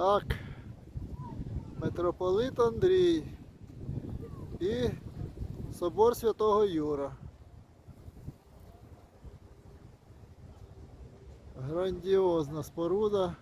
Так. Митрополит Андрій і собор Святого Юра. Грандіозна споруда.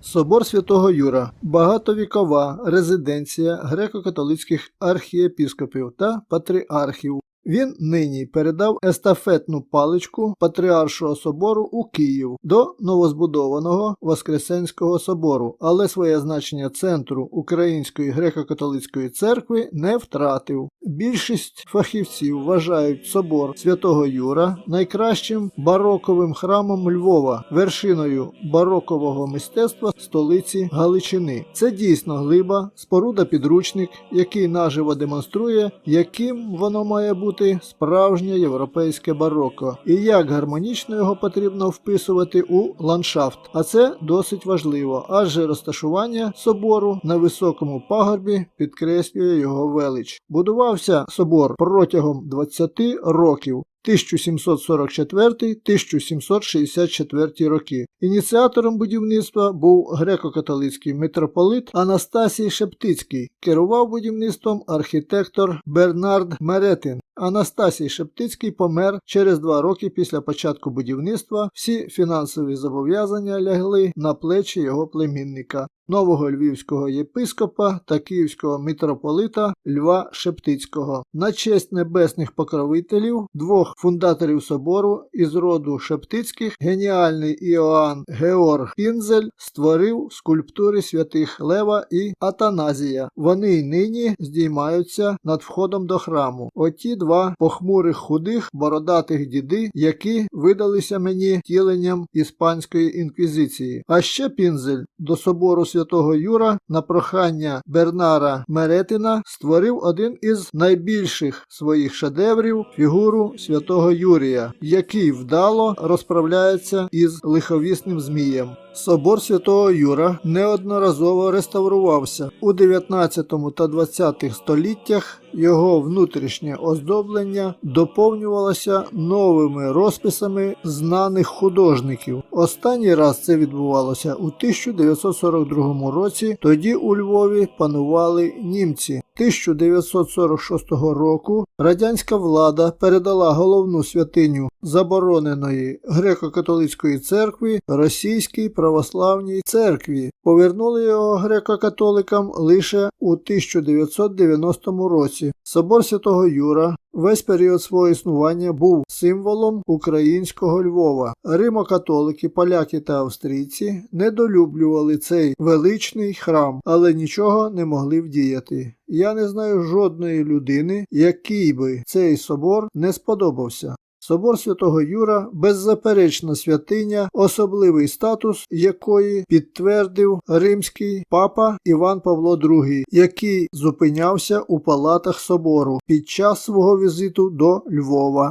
Собор Святого Юра багатовікова резиденція греко-католицьких архієпіскопів та патріархів. Він нині передав естафетну паличку Патріаршого собору у Київ до новозбудованого Воскресенського собору, але своє значення центру Української греко-католицької церкви не втратив. Більшість фахівців вважають собор Святого Юра найкращим бароковим храмом Львова, вершиною барокового мистецтва столиці Галичини. Це дійсно глиба, споруда підручник, який наживо демонструє, яким воно має бути справжнє європейське бароко, і як гармонічно його потрібно вписувати у ландшафт. А це досить важливо, адже розташування собору на високому пагорбі підкреслює його велич. Будувався собор протягом 20 років. 1744-1764 роки. Ініціатором будівництва був греко-католицький митрополит Анастасій Шептицький. Керував будівництвом архітектор Бернард Меретин. Анастасій Шептицький помер через два роки після початку будівництва. Всі фінансові зобов'язання лягли на плечі його племінника, нового львівського єпископа та київського митрополита Льва Шептицького. На честь небесних покровителів двох фундаторів собору із роду Шептицьких геніальний Іоанн Георг Пінзель створив скульптури святих Лева і Атаназія. Вони й нині здіймаються над входом до храму. Оті два похмурих худих бородатих діди, які видалися мені тіленням іспанської інквізиції. А ще Пінзель до собору святого Юра на прохання Бернара Меретина створив один із найбільших своїх шедеврів фігуру святого Юрія, який вдало розправляється із лиховісним змієм. Собор святого Юра неодноразово реставрувався у 19 та 20 століттях. Його внутрішнє оздоблення доповнювалося новими розписами знаних художників. Останній раз це відбувалося у 1942 році. Тоді у Львові панували німці. 1946 року радянська влада передала головну святиню забороненої греко-католицької церкви Російській православній церкві. Повернули його греко-католикам лише у 1990 році. Собор Святого Юра весь період свого існування був символом українського Львова. Римокатолики, поляки та австрійці недолюблювали цей величний храм, але нічого не могли вдіяти. Я не знаю жодної людини, якій би цей собор не сподобався. Собор Святого Юра беззаперечна святиня, особливий статус якої підтвердив римський папа Іван Павло II, який зупинявся у палатах собору під час свого візиту до Львова.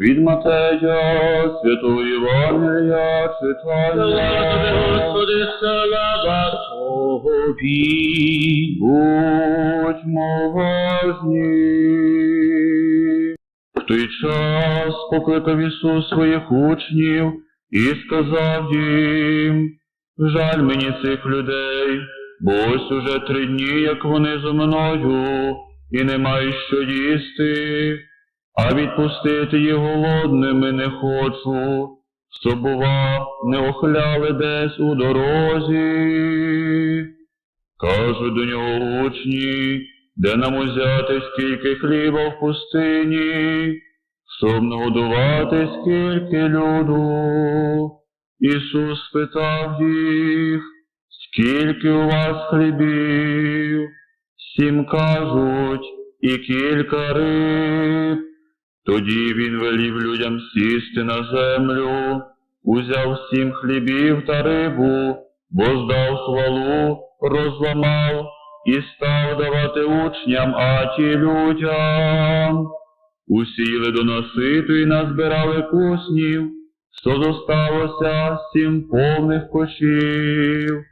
Матея, Святого Євангелія, читання. Господи, слава Тобі. Будьмо важні. В той час покликав Ісус своїх учнів і сказав їм, жаль мені цих людей, бо ось уже три дні, як вони зо мною, і не мають що їсти, а відпустити їх голодними не хочу, щоб, бува, не охляли десь у дорозі. Кажуть до нього учні, де нам узяти скільки хліба в пустині, щоб нагодувати скільки люду. Ісус спитав їх, скільки у вас хлібів? Сім кажуть, і кілька риб. Тоді він велів людям сісти на землю, узяв сім хлібів та рибу, бо здав хвалу, розламав і став давати учням, а ті людям. Усі їли до наситу і назбирали куснів, що зосталося сім повних кошів.